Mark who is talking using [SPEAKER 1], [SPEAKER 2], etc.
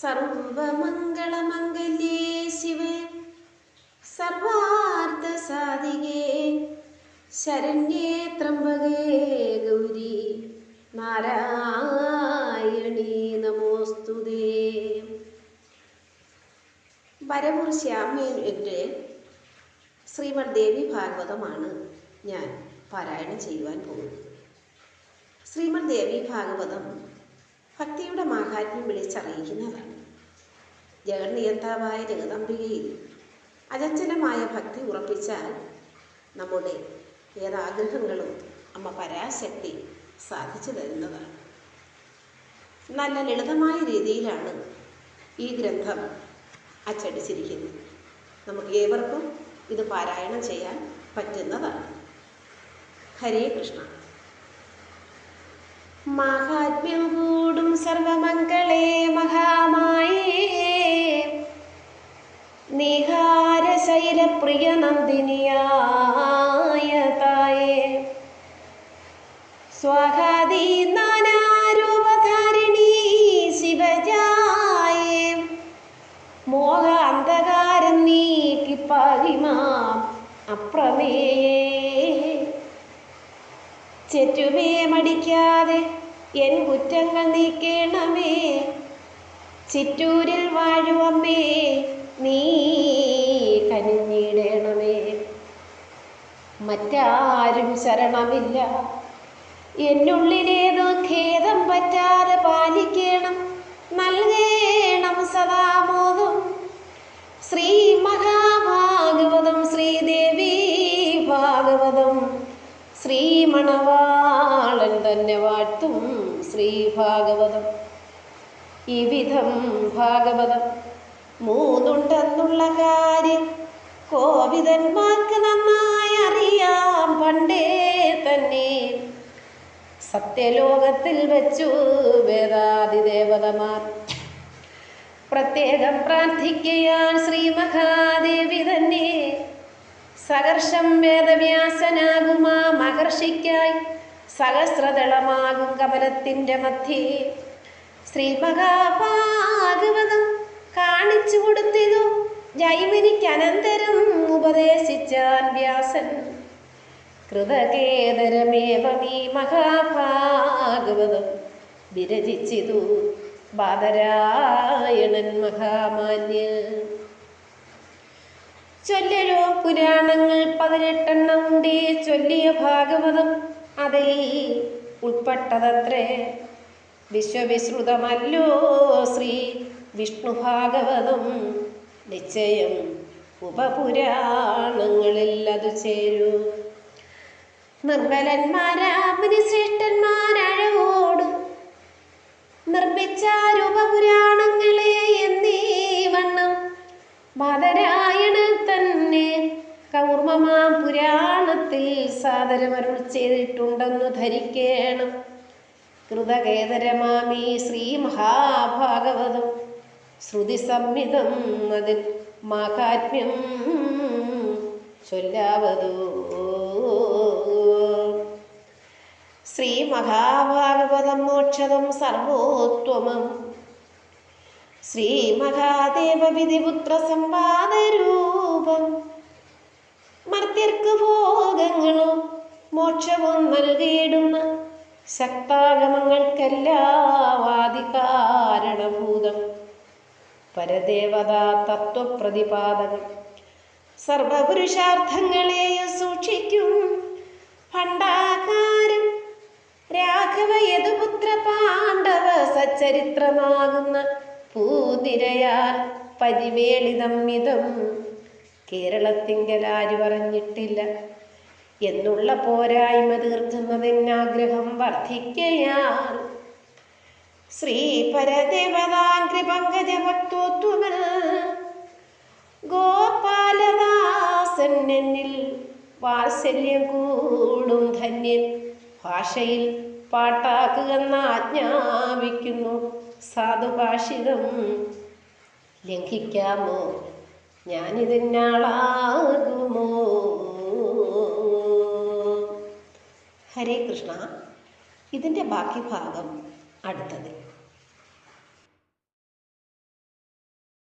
[SPEAKER 1] സർവമംഗളമംഗല്യേ ശിവേ. സർവാർത്ഥസാധികേ ശരണ്യേ ത്രംബകേ ഗൗരി. നാരായണീ നമോസ്തുതേ വരവൂർ ശ്യാമേന്റെ ശ്രീമദ് ദേവി ഭാഗവതമാണ് ഞാൻ പാരായണം ചെയ്യുവാൻ പോകുന്നത്. ശ്രീമദ് ദേവി ഭാഗവതം ഭക്തിയുടെ മാഹാത്മ്യം വിളിച്ചറിയിക്കുന്നതാണ് ജഗന്നിയന്താവായ ജഗദംബികയിൽ അചഞ്ചലമായ ഭക്തി ഉറപ്പിച്ചാൽ നമ്മുടെ ഏതാഗ്രഹങ്ങളും അമ്മ പരാശക്തി സാധിച്ചു തരുന്നതാണ് നല്ല ലളിതമായ രീതിയിലാണ് ഈ ഗ്രന്ഥം അച്ചടിച്ചിരിക്കുന്നത്. നമുക്ക് ഏവർക്കും ഇത് പാരായണം ചെയ്യാൻ പറ്റുന്നതാണ്. ഹരേ കൃഷ്ണ. മാഹാത്മ്യം സർവമംഗളേ മഹാമായേ. നിഹാരശൈലപ്രിയ നന്ദിനിയായ തായേ. സ്വാഹാദി നാനാരൂപധാരിണി ശിവജായേ. മോഹാന്ധകാരം നീക്കി പാകിമാം അപ്രമേയേ. ചെറ്റുമേ മടിക്കാതെ എൻ കുറ്റങ്ങൾ നീക്കേണമേ. ചിറ്റൂരിൽ വാഴുവമ്മേ നീ കനിഞ്ഞിടേണമേ. മറ്റാരും ശരണമില്ല. എന്നുള്ളിലേതോ ഖേദം പറ്റാതെ പാലിക്കണം. നൽകേണം സദാമോദം ശ്രീ മഹാഭാഗവതം ശ്രീദേവി ഭാഗവതം ശ്രീമണവാളൻ തന്നെ വാഴ്ത്തും ശ്രീഭാഗവതം വിധം ഭാഗവതം മൂന്നുണ്ടെന്നുള്ള കാര്യം കോവിതന്മാർക്ക് നന്നായി അറിയാം. പണ്ടേ തന്നെ സത്യലോകത്തിൽ വെച്ചു വേദാതിദേവതമാർ. പ്രത്യേകം പ്രാർത്ഥിക്കയാൽ ശ്രീ മഹാദേവി തന്നെ സഹർഷം വേദവ്യാസനാകുമാ മഹർഷിക്കായി സഹസ്രദളമാകും കമലത്തിന്റെ മധ്യേ ശ്രീ മഹാഭാഗവതം കാണിച്ചു കൊടുത്തിതു. ജൈവനിക്ക് അനന്തരം ഉപദേശിച്ചാൻ വ്യാസൻ. കൃതകേതരമേവമീ മഹാഭാഗവതം വിരചിച്ചിതു ബാദരായണൻ മഹാമാന്യ ചൊല്ലരോ പുരാണങ്ങൾ പതിനെട്ടെണ്ണം ഉണ്ടേ ചൊല്ലിയ ഭാഗവതം. അതിൽ ഉൾപ്പെട്ടതത്രേ. വിശ്വവിശ്രുതമല്ലോ ശ്രീ വിഷ്ണു ഭാഗവതം നിശ്ചയം ഉപപുരാണങ്ങളിൽ അത് ചേരൂ. നിർമ്മലന്മാരാമന് ശ്രേഷ്ഠന്മാരഴവോട് നിർമ്മിച്ചാരുപപുരാണങ്ങളെ എന്നീ വണ്ണം മതരായണ തന്നെ കൗർമ്മമാം പുരാണത്തിൽ സാദരമരുൾ ചെയ്തിട്ടുണ്ടെന്നു ധരിക്കേണം. കൃതകേതരമാമീ ശ്രീ മഹാഭാഗവതം. ശ്രുതി സംഹിതം അതിൽ മാഹാത്മ്യം ചൊല്ലാവതോ. ശ്രീ മഹാഭാഗവതം മോക്ഷതം സർവോത്വമം. ശ്രീ മഹാദേവ വിധിപുത്ര സമ്പാദരൂപം മർത്യർക്ക് ഭോഗങ്ങളും മോക്ഷവും നൽകിയിടുന്ന ശക്താഗമങ്ങൾക്കെല്ലാവാദികാരണഭൂതം പരദേവതാ തത്വപ്രതിപാദകം സർവപുരുഷാർത്ഥങ്ങളെയും സൂക്ഷിക്കും. ഭണ്ഡാകാരം രാഘവ യദുപുത്ര പാണ്ഡവ സച്ചരിത്രമാകുന്ന പൂതിരയാൽ പരിവേളിതം മിതം കേരളത്തിങ്കൽ ആര് പറഞ്ഞിട്ടില്ല. എന്നുള്ള പോരായ്മ തീർക്കുന്നതിനാഗ്രഹം വർദ്ധിക്കയാൽ ശ്രീ ഗോപാലദാസൻ എന്നിൽ വാത്സല്യം കൂടും ധന്യൻ. ഭാഷയിൽ പാട്ടാക്കുകയെന്ന് ആജ്ഞാപിക്കുന്നു സാധുഭാഷിതം. ലംഘിക്കാമോ? ഞാനിതിനാളാകുമോ? ഹരേ കൃഷ്ണ. ഇതിന്റെ ബാക്കി ഭാഗം അടുത്തത്.